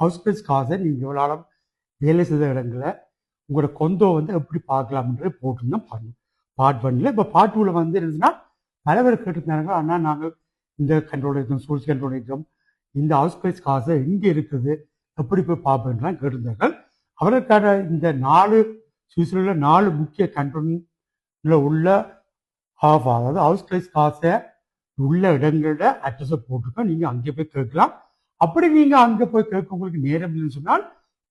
ஹவுஸ்பிரஸ் காசை நீங்கள் எவ்வளோ ஆளும் வேலை செய்த இடங்களை உங்களோட கொந்தோ வந்து எப்படி பார்க்கலாம்ன்றது போட்டுருந்தோம் பாருங்க பார்ட் ஒன்ல இப்போ பார்ட் டூவில் வந்து இருந்துச்சுன்னா பல பேர் கேட்டிருந்தாங்க. ஆனால் நாங்கள் இந்த கண்ட்ரோல் இருக்கோம் சூழ்ச்சி கண்ட்ரோல் இருக்கோம் இந்த ஹவுஸ் பிரைஸ் காசு எங்கே இருக்குது எப்படி போய் பார்ப்பேன்லாம் கேட்டிருந்தார்கள். அவருக்கான இந்த நாலு சுவிட்சர்லாண்டில் நாலு முக்கிய கண்ட்ரோலில் உள்ள ஆஃப் அதாவது ஹவுஸ் பிரைஸ் காசை உள்ள இடங்களோட அட்ரஸை போட்டிருக்கோம். நீங்கள் அங்கே போய் கேட்கலாம். அப்படி நீங்கள் அங்கே போய் கேட்க உங்களுக்கு நேரம் இல்லைன்னு சொன்னால்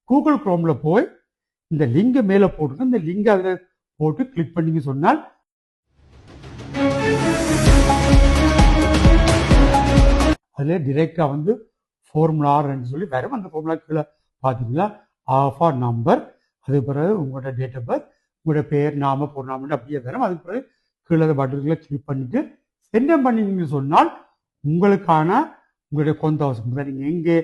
கூகுள் குரோமில் போய் இந்த லிங்கை மேலே போட்டுருக்கோம் இந்த லிங்கை அதில் போட்டு கிளிக் பண்ணீங்க சொன்னால் அதில் டிரெக்டா வந்து ஃபார்முலா ஆர்ன்னு சொல்லி வரும் அந்த ஃபார்முலா கீழே பார்த்தீங்களா? ஆஃபா நம்பர் அதுக்கு பிறகு உங்களோட டேட் ஆஃப் பர்த் உங்களோட பேர் நாம பொருளாமட்டு அப்படியே வரும் அதுக்கு பிறகு கீழே பட்டன்களை கிளிக் பண்ணிட்டு சென்டம் பண்ணிங்கன்னு சொன்னால் உங்களுக்கான உங்களுடைய கொந்த அவசியம் நீங்கள் எங்கே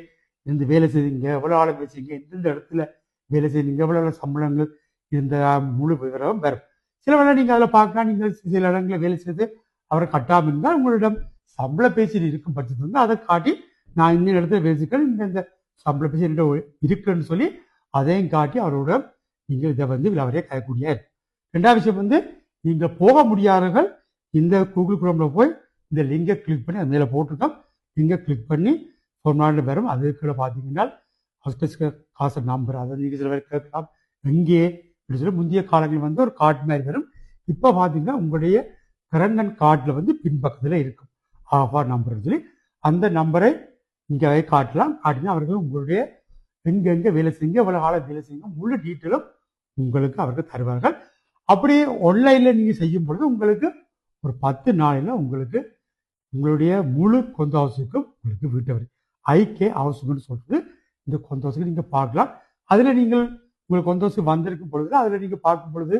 இருந்து வேலை செய்தீங்க எவ்வளோ ஆளை பேசுறீங்க எந்தெந்த இடத்துல வேலை செய்தீங்க எவ்வளோ சம்பளங்கள் இந்த முழு விவரம் வரும். சில வேலை நீங்கள் அதில் பார்க்கலாம் நீங்கள் சில இடங்களில் வேலை செய்து அவரை கட்டாமல் இருந்தால் உங்களிடம் சம்பள பேசி இருக்கும் பட்சத்தில் வந்து அதை காட்டி நான் இந்த இடத்துல பேசிக்கிறேன் இந்த இந்த சம்பள பேசி இருக்குன்னு சொல்லி அதையும் காட்டி அவரோட நீங்கள் இதை வந்து அவரே கைக்கூடிய ரெண்டாவது விஷயம் வந்து நீங்கள் போக முடியாதவர்கள் இந்த கூகுள் குரோமில் போய் இந்த லிங்கை கிளிக் பண்ணி அது மேலே போட்டிருக்கோம். இங்கே கிளிக் பண்ணி ஒரு நாள் வரும் அது கீழே பார்த்தீங்கன்னா ஹாஸ்பிட்டல் காசு நம்பர் அதை நீங்கள் சில பேர் கேட்கலாம். எங்கே அப்படின்னு சொல்லி முந்தைய காலங்களில் வந்து ஒரு கார்டு மாதிரி வரும். இப்போ பார்த்தீங்கன்னா உங்களுடைய கிரங்கன் கார்டில் வந்து பின்பக்கத்தில் இருக்கும். ஆஃபா நம்பர் சொல்லி அந்த நம்பரை இங்கே காட்டலாம். காட்டினா அவர்கள் உங்களுடைய எங்கெங்கே வேலை செய்யுங்க எவ்வளோ காலம் வேலை செய்யுங்க முழு டீட்டெயிலும் உங்களுக்கு அவர்கள் தருவார்கள். அப்படியே ஆன்லைனில் நீங்கள் செய்யும் பொழுது உங்களுக்கு ஒரு பத்து நாளில் உங்களுக்கு உங்களுடைய முழு கொந்த ஹவுஸுக்கும் உங்களுக்கு வீட்டு வரி. ஐகே ஹவுஸுக்குன்னு சொல்றது. இந்த கொந்த ஹவுஸுக்கு நீங்கள் பார்க்கலாம். அதில் நீங்கள் உங்களுக்கு கொந்த ஹவுஸுக்கு வந்திருக்கும் பொழுது அதில் நீங்கள் பார்க்கும் பொழுது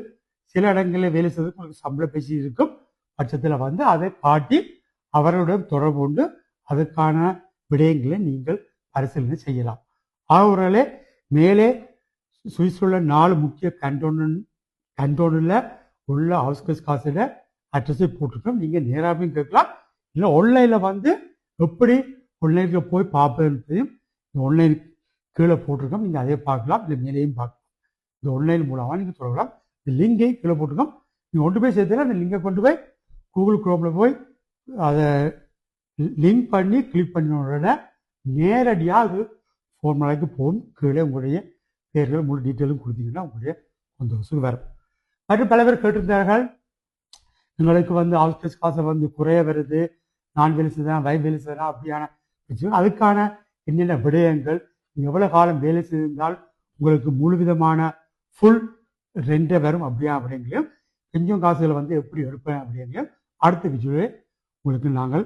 சில இடங்களில் வேலை செய்வதற்கு உங்களுக்கு சம்பள பேசி இருக்கும். பட்சத்தில் வந்து அதை காட்டி அவர்களுடன் தொடர்பு கொண்டு அதற்கான விடயங்களை நீங்கள் பரிசீலனை செய்யலாம். அவர்களே மேலே சுவிஸ்ல நாலு முக்கிய கண்டோன் கண்டோனில் உள்ள ஹவுஸ்கஸ் காசில் அட்ரஸை போட்டிருக்கோம். நீங்கள் நேராகவும் கேட்கலாம். இல்லை ஆன்லைனில் வந்து எப்படி ஆன்லைனுக்கு போய் பார்ப்பதுன்றதையும் இந்த ஆன்லைன் கீழே போட்டிருக்கோம். நீங்கள் அதே பார்க்கலாம். இல்லை மேலேயும் பார்க்கலாம். இந்த ஆன்லைன் மூலமாக நீங்கள் தொடரலாம். இந்த லிங்கை கீழே போட்டிருக்கோம். நீங்கள் கொண்டு போய் சேர்த்துல அந்த லிங்கை கொண்டு போய் கூகுள் குரோமில் போய் அதை லிங்க் பண்ணி கிளிக் பண்ண உடனே நேரடியாக அது ஃபார்முலாக்கு போகும். கீழே உங்களுடைய பேர்கள் முழு டீட்டெயிலும் கொடுத்தீங்கன்னா உங்களுடைய அந்த வசூல் வரும். மற்றும் பல பேர் கேட்டிருந்தார்கள். எங்களுக்கு வந்து ஆஃபீஸ் காசை வந்து குறைய வருது. நான் வேலை செய்தேன் வய வேலை செய்தேன் அப்படியான விஷயம் அதுக்கான என்னென்ன விடயங்கள்? எவ்வளோ காலம் வேலை செய்திருந்தால் உங்களுக்கு முழு விதமான ஃபுல் ரெண்டே வரும் அப்படியா அப்படிங்களையும் கொஞ்சம் காசுகளை வந்து எப்படி எடுப்பேன் அப்படிங்களையும் அடுத்த விஜுவலே உங்களுக்கு நாங்கள்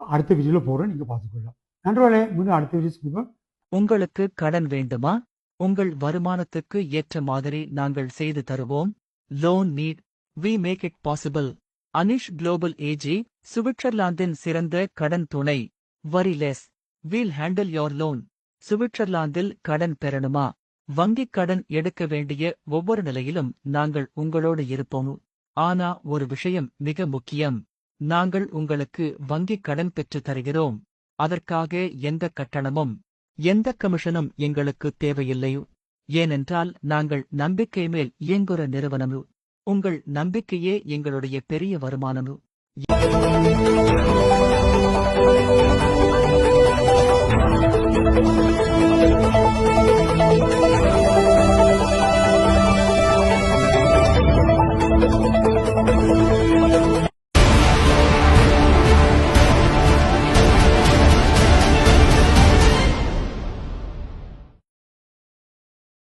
அடுத்த விஜுவலில் போகிறோம் நீங்கள் பார்த்துக்கொள்ளலாம். நன்றோலே மீண்டும் அடுத்த விஜய் சொல்லுவோம் உங்களுக்கு கடன் வேண்டுமா? உங்கள் வருமானத்துக்கு ஏற்ற மாதிரி நாங்கள் செய்து தருவோம். Loan need we make it possible Anish Global AG சுவிட்சர்லாந்தின் சிறந்த கடன் துணை worry less we'll handle your loan சுவிட்சர்லாந்தில் கடன் பெறணுமா? வங்கிக் கடன் எடுக்க வேண்டிய ஒவ்வொரு நிலையிலும் நாங்கள் உங்களோடு இருப்போம். ஆனா ஒரு விஷயம் மிக முக்கியம். நாங்கள் உங்களுக்கு வங்கிக் கடன் பெற்றுத் தருகிறோம். அதற்காக எந்த கட்டணமும் எந்த கமிஷனும் எங்களுக்கு தேவையில்லை. ஏனென்றால் நாங்கள் நம்பிக்கை மேல் இயங்குற நிறுவனம். உங்கள் நம்பிக்கையே எங்களுடைய பெரிய வருமானம். Yeah.